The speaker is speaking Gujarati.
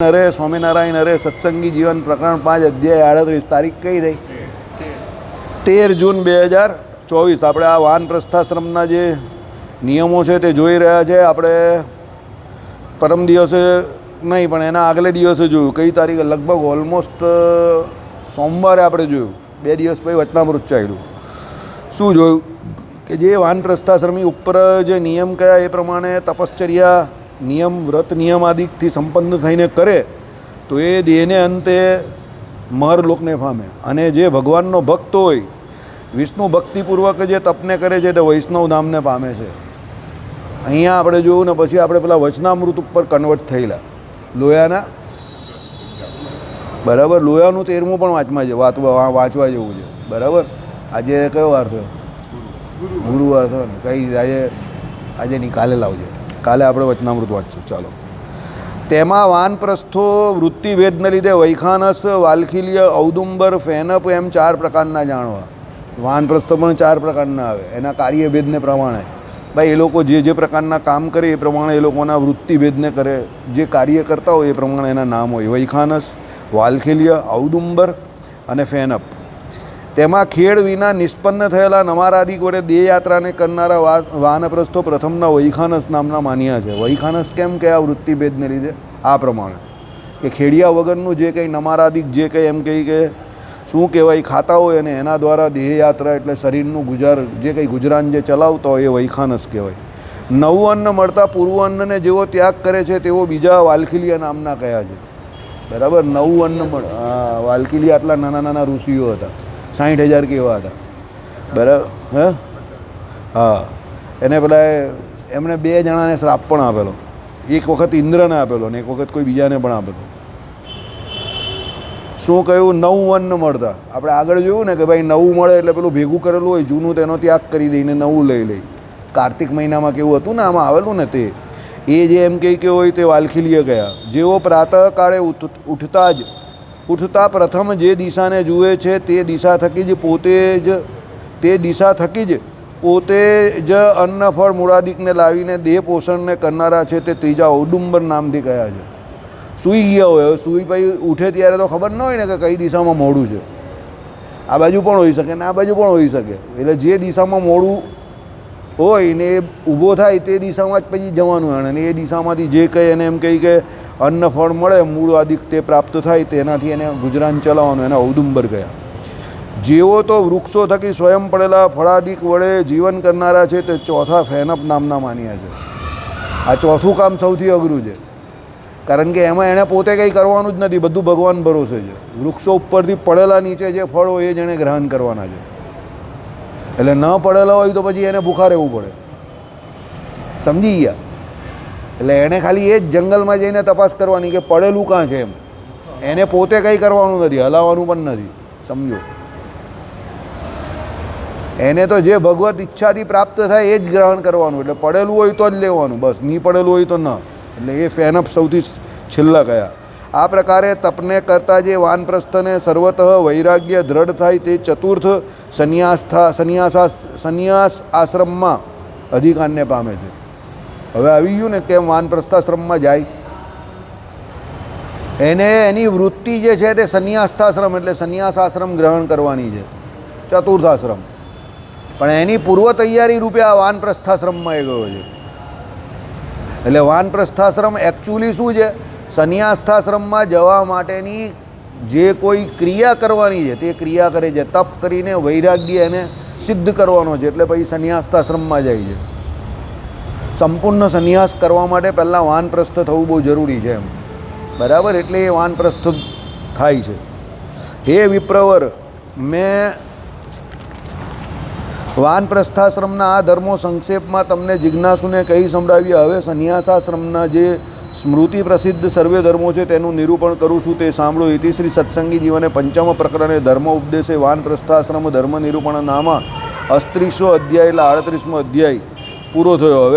અરે સ્વામિનારાયણ અરે સત્સંગી જીવન પ્રકરણ પાંચ, અધ્યાય આડત્રીસ, તારીખ કઈ થઈ તેર જૂન બે હજાર ચોવીસ. આપણે આ વાન પ્રસ્થાશ્રમના જે નિયમો છે તે જોઈ રહ્યા છે. આપણે પરમ દિવસે નહીં, પણ એના આગલે દિવસે જોયું. કઈ તારીખે? લગભગ ઓલમોસ્ટ સોમવારે આપણે જોયું. બે દિવસ પછી વચનામૃત ચાલ્યું શું જોયું? કે જે વાનપ્રસ્થાશ્રમી ઉપર જે નિયમ કયા એ પ્રમાણે તપશ્ચર્યા નિયમ, વ્રત નિયમ આદિકથી સંપન્ન થઈને કરે, તો એ દેહને અંતે મરલોકને પામે અને જે ભગવાનનો ભક્ત હોય, વિષ્ણુ ભક્તિપૂર્વક જે તપને કરે છે તે વૈષ્ણવ ધામને પામે છે. અહીંયા આપણે જોયું ને પછી આપણે પેલા વચનામૃત ઉપર કન્વર્ટ થયેલા. લોયાના? બરાબર, લોયાનું તેરમું પણ વાંચવા છે વાંચવા વાંચવા જેવું છે. બરાબર? આજે કયો વાર થયો? ગુરુવાર. થયો ને. કઈ આજે આજે નિકાલે કાલે લાવજે કાલે આપણે વચનામૃત વાંચશું. ચાલો. તેમાં વાનપ્રસ્થો વૃત્તિભેદને લીધે વૈખાનસ, વાલખીલ્ય, ઔદુંબર, ફેનપ એમ ચાર પ્રકારના જાણવા. વાનપ્રસ્થ પણ ચાર પ્રકારના આવે. એના કાર્યભેદને પ્રમાણે. ભાઈ, એ લોકો જે જે પ્રકારના કામ કરે એ પ્રમાણે એ લોકોના વૃત્તિભેદને કરે. જે કાર્ય કરતા હોય એ પ્રમાણે એના નામ હોય. વૈખાનસ, વાલખીલ્ય, ઔદુંબર અને ફેનપ. તેમાં ખેડ વિના નિષ્પન્ન થયેલા નમારાદિક વડે દેહયાત્રાને કરનારા વાનપ્રસ્થો પ્રથમના વૈખાનસ નામના માન્યા છે. વૈખાનસ કેમ કે આ વૃત્તિભેદને લીધે? આ પ્રમાણે. કે ખેડિયા વગરનું જે કંઈ નમારાદિક, જે કંઈ એમ કહી કે શું કહેવાય, ખાતા હોય અને એના દ્વારા દેહયાત્રા એટલે શરીરનું ગુજાર, જે કંઈ ગુજરાન જે ચલાવતા હોય એ વૈખાનસ કહેવાય. નવું અન્ન મળતા પૂર્વ અન્નને જેવો ત્યાગ કરે છે, તેવો બીજા વાલખીલિયા નામના કયા છે. બરાબર? નવું અન્ન વાલકીલી આટલા નાના નાના ઋષિઓ હતા. સાઠ હજાર કેવા હતા. બરાબર? હે? હા. એને પેલા એમણે બે જણાને શ્રાપ પણ આપેલો. એક વખત ઇન્દ્રને આપેલો ને એક વખત કોઈ બીજાને પણ આપેલો. શું કહ્યું નવું અન્ન મળતા. આપણે આગળ જોયું ને કે ભાઈ નવું મળે એટલે પેલું ભેગું કરેલું હોય, જૂનું તેનો ત્યાગ કરી દઈને નવું લઈ લઈ. કાર્તિક મહિનામાં કેવું હતું ને, આમાં આવેલું ને તે. એ જે એમ કહે કે હોય તે વાલખીલીએ ગયા. જેઓ પ્રાતઃકાળે ઉઠતા જ ઉઠતા પ્રથમ જે દિશાને જુએ છે તે દિશા થકી જ પોતે જ, તે દિશા થકી જ પોતે જ અન્ન ફળ મૂળાદિકને લાવીને દેહ પોષણને કરનારા છે તે ત્રીજા ઔદુંબર નામથી કયા છે. સૂઈ ગયા હોય, સૂઈ પછી ઉઠે ત્યારે તો ખબર ન હોય ને કે કઈ દિશામાં મોડું છે. આ બાજુ પણ હોઈ શકે ને આ બાજુ પણ હોઈ શકે. એટલે જે દિશામાં મોડું હોય ને એ ઊભો થાય તે દિશામાં જ પછી જવાનું એણે. અને એ દિશામાંથી જે કંઈ એને એમ કહી કે અન્ન ફળ મળે, મૂળ આદિક તે પ્રાપ્ત થાય, તેનાથી એને ગુજરાન ચલાવવાનું, એને ઔદુંબર ગયા. જેઓ તો વૃક્ષો થકી સ્વયં પડેલા ફળાદિક વડે જીવન કરનારા છે, તે ચોથા ફેનપ નામના માન્યા છે. આ ચોથું કામ સૌથી અઘરું છે. કારણ કે એમાં એણે પોતે કંઈ કરવાનું જ નથી, બધું ભગવાન ભરોસે છે. વૃક્ષો ઉપરથી પડેલા નીચે જે ફળ હોય એ જ એણે ગ્રહણ કરવાના છે. એટલે ન પડેલા હોય તો પછી એને ભૂખા રહેવું પડે. સમજી ગયા? એટલે એણે ખાલી એ જ જંગલમાં જઈને તપાસ કરવાની કે પડેલું કાં છે એમ. એને પોતે કંઈ કરવાનું નથી, હલાવવાનું પણ નથી, સમજો. એને તો જે ભગવત ઈચ્છાથી પ્રાપ્ત થાય એ જ ગ્રહણ કરવાનું, એટલે પડેલું હોય તો જ લેવાનું, બસ નહીં પડેલું હોય તો ન. એટલે એ ફેનઅપ સૌથી છેલ્લા કયા આ પ્રકારે તપને કરતાં જે વાનપ્રસ્થને સર્વતઃ વૈરાગ્ય દ્રઢ થાય તે ચતુર્થ સંન્યાસ સંન્યાસ સંન્યાસા આશ્રમમાં અધિકારને પામે છે. હવે આવી ગયું ને કેમ વાનપ્રસ્થાશ્રમમાં જાય. એને એની વૃત્તિ જે છે તે સંન્યાસ્થાશ્રમ એટલે સંન્યાસ આશ્રમ ગ્રહણ કરવાની છે. ચતુર્થાશ્રમ. પણ એની પૂર્વ તૈયારી રૂપે આ વાનપ્રસ્થાશ્રમમાં એ ગયો છે. એટલે વાનપ્રસ્થાશ્રમ એકચ્યુઅલી શું છે? સંન્યાસ્થાશ્રમમાં જવા માટેની જે કોઈ ક્રિયા કરવાની છે, તે ક્રિયા કરે છે. તપ કરીને વૈરાગ્ય એને સિદ્ધ કરવાનો છે, એટલે પછી સંન્યાસ્તાશ્રમમાં જાય છે. સંપૂર્ણ સંન્યાસ કરવા માટે પહેલાં વાનપ્રસ્થ થવું બહુ જરૂરી છે એમ. બરાબર? એટલે એ વાનપ્રસ્થ થાય છે. હે વિપ્રવર, મેં વાનપ્રસ્થાશ્રમના આ ધર્મો સંક્ષેપમાં તમને જિજ્ઞાસુને કહી સંભળાવ્યા. હવે સંન્યાસાશ્રમના જે સ્મૃતિ પ્રસિદ્ધ સર્વે ધર્મો છે તેનું નિરૂપણ કરું છું તે સાંભળો. ઇતિ શ્રી સત્સંગી જીવને પંચમ પ્રકરણે ધર્મ ઉપદેશે વાનપ્રસ્થાશ્રમ ધર્મ નિરૂપણ નામાં અસ્ત્રીસો અધ્યાય એટલે આડત્રીસમો અધ્યાય પૂરો થયો. હવે